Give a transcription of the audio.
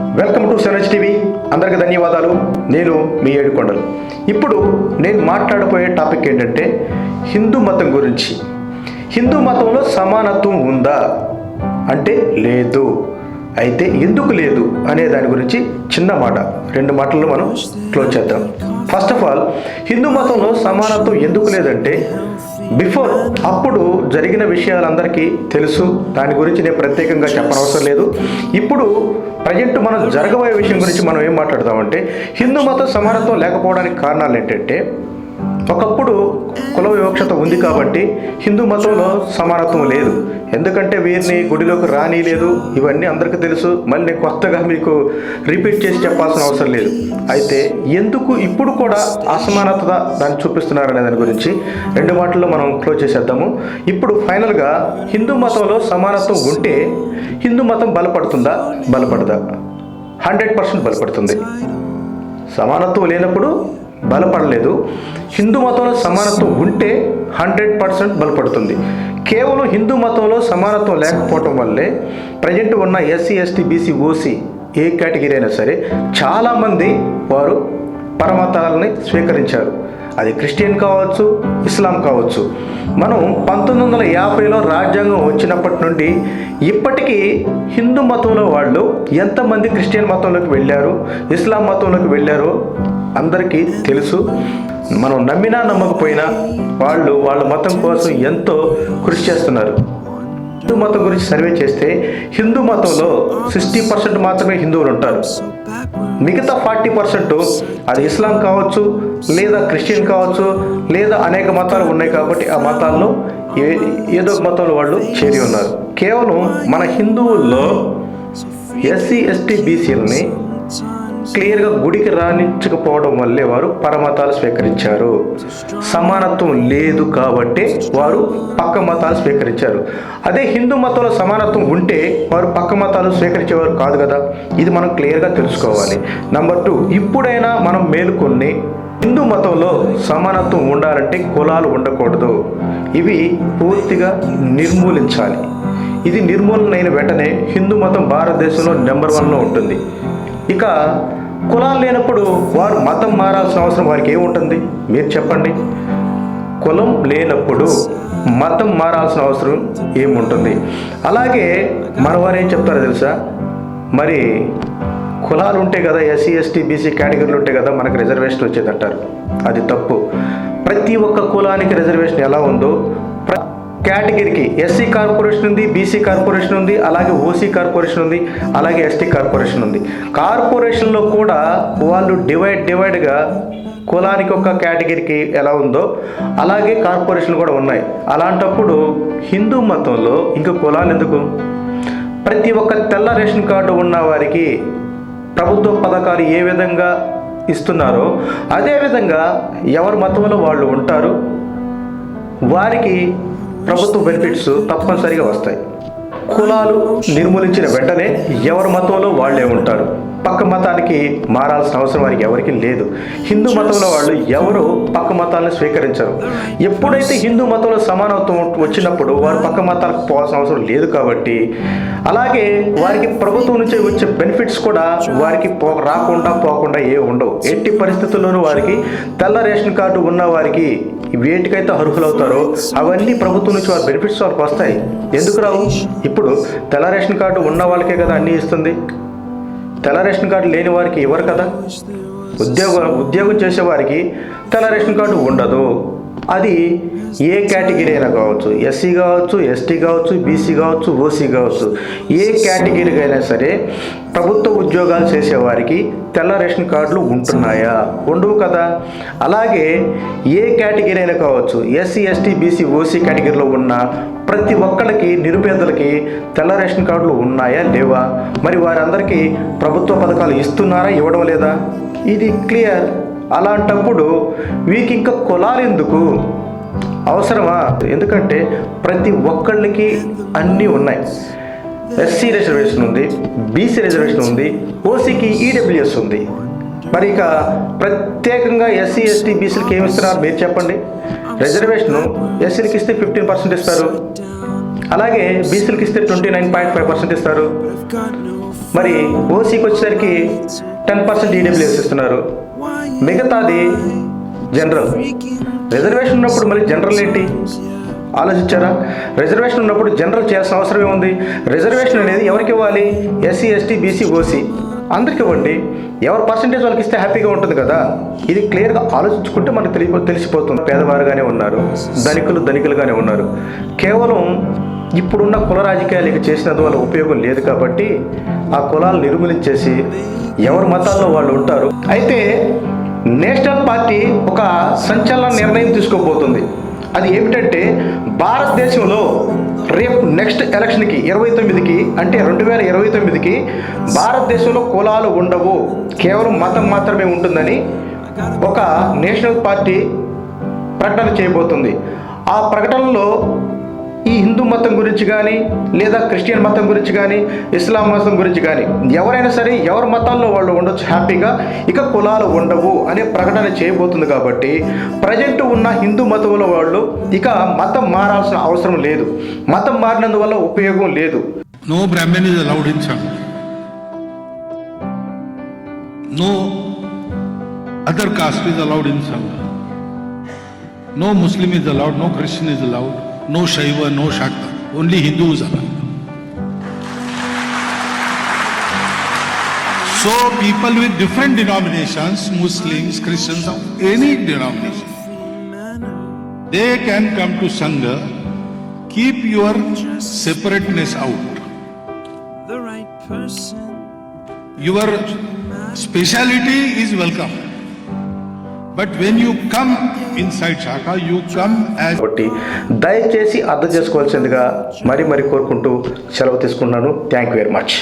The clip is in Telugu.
Welcome to సెనజ్ TV. అందరికి ధన్యవాదాలు. నేను మీ ఏడుకొండలు. ఇప్పుడు నేను మాట్లాడబోయే టాపిక్ ఏంటంటే హిందూ మతం గురించి. హిందూ మతంలో సమానత్వం ఉందా? అంటే లేదు. అయితే ఎందుకు లేదు అనే దాని గురించి చిన్న మాట. రెండు మాటల్లో మనం క్లోజ్ చేద్దాం. ఫస్ట్ ఆఫ్ ఆల్ హిందూ మతంలో సమానత్వం ఎందుకు లేదంటే బిఫోర్ అప్పుడు జరిగిన విషయాలందరికీ తెలుసు. దాని గురించి నేను ప్రత్యేకంగా చెప్పనవసరం లేదు. ఇప్పుడు ప్రజెంట్ మనం జరగబోయే విషయం గురించి మనం ఏం మాట్లాడతామంటే హిందూ మతం సమానత్వం లేకపోవడానికి కారణాలు ఏంటంటే ఒకప్పుడు కుల వివక్షత ఉంది కాబట్టి హిందూ మతంలో సమానత్వం లేదు. ఎందుకంటే వీరిని గుడిలోకి రానిలేదు. ఇవన్నీ అందరికీ తెలుసు. మళ్ళీ కొత్తగా మీకు రిపీట్ చేసి చెప్పాల్సిన అవసరం లేదు. అయితే ఎందుకు ఇప్పుడు కూడా అసమానత దాన్ని చూపిస్తున్నారనే దాని గురించి రెండు మాటల్లో మనం క్లోజ్ చేసేద్దాము. ఇప్పుడు ఫైనల్గా హిందూ మతంలో సమానత్వం ఉంటే హిందూ మతం బలపడుతుందా? బలపడదా? హండ్రెడ్ పర్సెంట్ బలపడుతుంది. సమానత్వం లేనప్పుడు బలపడలేదు. హిందూ మతంలో సమానత్వం ఉంటే హండ్రెడ్ పర్సెంట్ బలపడుతుంది. కేవలం హిందూ మతంలో సమానత్వం లేకపోవటం వల్లే ప్రజెంట్ ఉన్న ఎస్సీ ఎస్టీ బీసీ ఓసీ ఏ కేటగిరీ అయినా సరే చాలామంది వారు పరమతాలని స్వీకరించారు. అది క్రిస్టియన్ కావచ్చు ఇస్లాం కావచ్చు. మనం పంతొమ్మిది వందల యాభైలో రాజ్యాంగం వచ్చినప్పటి నుండి ఇప్పటికీ హిందూ మతంలో వాళ్ళు ఎంతమంది క్రిస్టియన్ మతంలోకి వెళ్ళారు ఇస్లాం మతంలోకి వెళ్ళారో అందరికీ తెలుసు. మనం నమ్మినా నమ్మకపోయినా వాళ్ళు వాళ్ళ మతం కోసం ఎంతో కృషి చేస్తున్నారు. హిందూ మతం గురించి సర్వే చేస్తే హిందూ మతంలో సిక్స్టీ పర్సెంట్ మాత్రమే హిందువులు ఉంటారు. మిగతా ఫార్టీ పర్సెంట్ అది ఇస్లాం కావచ్చు లేదా క్రిస్టియన్ కావచ్చు లేదా అనేక మతాలు ఉన్నాయి కాబట్టి ఆ మతాల్లో ఏ ఏదో మతంలో వాళ్ళు చేరి ఉన్నారు. కేవలం మన హిందువుల్లో ఎస్సీ ఎస్టీ బీసీలని క్లియర్గా గుడికి రాణించకపోవడం వల్లే వారు పరమతాలు స్వీకరించారు. సమానత్వం లేదు కాబట్టి వారు పక్క మతాలు స్వీకరించారు. అదే హిందూ మతంలో సమానత్వం ఉంటే వారు పక్క మతాలు స్వీకరించేవారు కాదు కదా? ఇది మనం క్లియర్గా తెలుసుకోవాలి. నంబర్ టూ ఇప్పుడైనా మనం మేలుకొని హిందూ మతంలో సమానత్వం ఉండాలంటే కులాలు ఉండకూడదు. ఇవి పూర్తిగా నిర్మూలించాలి. ఇది నిర్మూలన అయిన వెంటనే హిందూ మతం భారతదేశంలో నెంబర్ వన్లో ఉంటుంది. ఇక కులాలు లేనప్పుడు వారు మతం మారాల్సిన అవసరం వారికి ఏముంటుంది మీరు చెప్పండి. కులం లేనప్పుడు మతం మారాల్సిన అవసరం ఏముంటుంది? అలాగే మనవారు ఏం చెప్తారో తెలుసా? మరి కులాలు ఉంటే కదా ఎస్సీ ఎస్టీ బీసీ కేటగిరీలు ఉంటే కదా మనకు రిజర్వేషన్ వచ్చేదంటారు. అది తప్పు. ప్రతి ఒక్క కులానికి రిజర్వేషన్ ఎలా ఉందో కేటగిరీకి ఎస్సీ కార్పొరేషన్ ఉంది బీసీ కార్పొరేషన్ ఉంది అలాగే ఓసీ కార్పొరేషన్ ఉంది అలాగే ఎస్టీ కార్పొరేషన్ ఉంది. కార్పొరేషన్లో కూడా వాళ్ళు డివైడ్ డివైడ్గా కులానికి ఒక కేటగిరీకి ఎలా ఉందో అలాగే కార్పొరేషన్లు కూడా ఉన్నాయి. అలాంటప్పుడు హిందూ మతంలో ఇంకా కులాలు ఎందుకు? ప్రతి ఒక్క తెల్ల రేషన్ కార్డు ఉన్న వారికి ప్రభుత్వ పథకాలు ఏ విధంగా ఇస్తున్నారో అదేవిధంగా ఎవరి మతంలో వాళ్ళు ఉంటారు వారికి ప్రభుత్వ బెనిఫిట్స్ తప్పనిసరిగా వస్తాయి. కులాలు నిర్మూలించిన వెంటనే ఎవరి మతంలో వాళ్ళే ఉంటారు. పక్క మతానికి మారాల్సిన అవసరం వారికి ఎవరికి లేదు. హిందూ మతంలో వాళ్ళు ఎవరు పక్క మతాలను స్వీకరించరు. ఎప్పుడైతే హిందూ మతంలో సమానత్వం వచ్చినప్పుడు వారు పక్క మతాలకు పోవాల్సిన అవసరం లేదు కాబట్టి అలాగే వారికి ప్రభుత్వం నుంచి వచ్చే బెనిఫిట్స్ కూడా వారికి పో రాకుండా పోకుండా ఏ ఉండవు. ఎట్టి పరిస్థితుల్లోనూ వారికి తెల్ల రేషన్ కార్డు ఉన్న వారికి వేటికైతే అర్హులవుతారో అవన్నీ ప్రభుత్వం నుంచి వారి బెనిఫిట్స్ వారికి వస్తాయి. ఎందుకు రావు? ఇప్పుడు తెల్ల రేషన్ కార్డు ఉన్న వాళ్ళకే కదా అన్నీ ఇస్తుంది. తెల్ల రేషన్ కార్డు లేని వారికి ఇవ్వరు కదా? ఉద్యోగ ఉద్యోగం చేసే వారికి తెల్ల రేషన్ కార్డు ఉండదు. అది ఏ కేటగిరీ అయినా కావచ్చు ఎస్సీ కావచ్చు ఎస్టీ కావచ్చు బీసీ కావచ్చు ఓసీ కావచ్చు ఏ కేటగిరీకి అయినా సరే ప్రభుత్వ ఉద్యోగాలు చేసేవారికి తెల్ల రేషన్ కార్డులు ఉంటున్నాయా? ఉండవు కదా. అలాగే ఏ కేటగిరీ అయినా కావచ్చు ఎస్సీ ఎస్టీ బీసీ ఓసీ కేటగిరీలో ఉన్న ప్రతి ఒక్కరికి నిరుపేదలకి తెల్ల రేషన్ కార్డులు ఉన్నాయా లేవా? మరి వారందరికీ ప్రభుత్వ పథకాలు ఇస్తున్నారా ఇవ్వడం లేదా? ఇది క్లియర్. అలాంటప్పుడు వీరికి ఇంకా కులాలు ఎందుకు అవసరమా? ఎందుకంటే ప్రతి ఒక్కళ్ళకి అన్నీ ఉన్నాయి. ఎస్సీ రిజర్వేషన్ ఉంది బీసీ రిజర్వేషన్ ఉంది ఓసీకి ఈడబ్ల్యూఎస్ ఉంది. మరి ఇక ప్రత్యేకంగా ఎస్సీ ఎస్టీ బీసీలకి ఏమి ఇస్తున్నారు? మీరు చెప్పండి. రిజర్వేషన్ ఎస్సీలకి ఇస్తే ఫిఫ్టీన్ పర్సెంట్ ఇస్తారు. అలాగే బీసీలకి ఇస్తే twenty nine point five percent ఇస్తారు. మరి ఓసీకి వచ్చేసరికి టెన్ పర్సెంట్ ఈడబ్ల్యూఎస్ ఇస్తున్నారు మిగతాది జనరల్. రిజర్వేషన్ ఉన్నప్పుడు మరి జనరల్ ఏంటి? ఆలోచించారా? రిజర్వేషన్ ఉన్నప్పుడు జనరల్ చేయాల్సిన అవసరం ఏముంది? రిజర్వేషన్ అనేది ఎవరికి ఇవ్వాలి? ఎస్సీ ఎస్టీ బీసీ ఓసీ అందరికి ఇవ్వండి. ఎవరు పర్సంటేజ్ వాళ్ళకి ఇస్తే హ్యాపీగా ఉంటుంది కదా? ఇది క్లియర్గా ఆలోచించుకుంటే మనకు తెలియ తెలిసిపోతుంది. పేదవారుగానే ఉన్నారు. ధనికులు ధనికులుగానే ఉన్నారు. కేవలం ఇప్పుడున్న కుల రాజకీయాలు ఇక చేసినందువల్ల ఉపయోగం లేదు కాబట్టి ఆ కులాలు నిర్మూలించేసి ఎవరి మతాల్లో వాళ్ళు ఉంటారు. అయితే నేషనల్ పార్టీ ఒక సంచలన నిర్ణయం తీసుకోబోతుంది. అది ఏమిటంటే భారతదేశంలో రేపు నెక్స్ట్ ఎలక్షన్కి ఇరవై తొమ్మిదికి అంటే రెండు వేల ఇరవై తొమ్మిదికి భారతదేశంలో కులాలు ఉండవు. కేవలం మతం మాత్రమే ఉంటుందని ఒక నేషనల్ పార్టీ ప్రకటన చేయబోతుంది. ఆ ప్రకటనలో హిందూ మతం గురించి కానీ లేదా క్రిస్టియన్ మతం గురించి కానీ ఇస్లాం మతం గురించి కానీ ఎవరైనా సరే ఎవరి మతాల్లో వాళ్ళు ఉండొచ్చు హ్యాపీగా ఇక కులాలు ఉండవు అనే ప్రకటన చేయబోతుంది కాబట్టి ప్రజెంట్ ఉన్న హిందూ మతంలో వాళ్ళు ఇక మతం మారాల్సిన అవసరం లేదు మతం మారినందువల్ల ఉపయోగం లేదు no Brahmin is allowed in Sangha. No other caste is allowed in Sangha. No Muslim is allowed no Christian is allowed no Shaiva, no Shakta. Only Hindus are allowed. So people with different denominations, Muslims, Christians, of any denomination, they can come to Sangha. Keep your separateness out. the right person. your speciality is welcome. But when you come inside శాఖ యూ కమ్ యాజ్ కాబట్టి దయచేసి అర్థం చేసుకోవాల్సిందిగా మరీ మరీ కోరుకుంటూ సెలవు తీసుకున్నాను థ్యాంక్ యూ వెరీ మచ్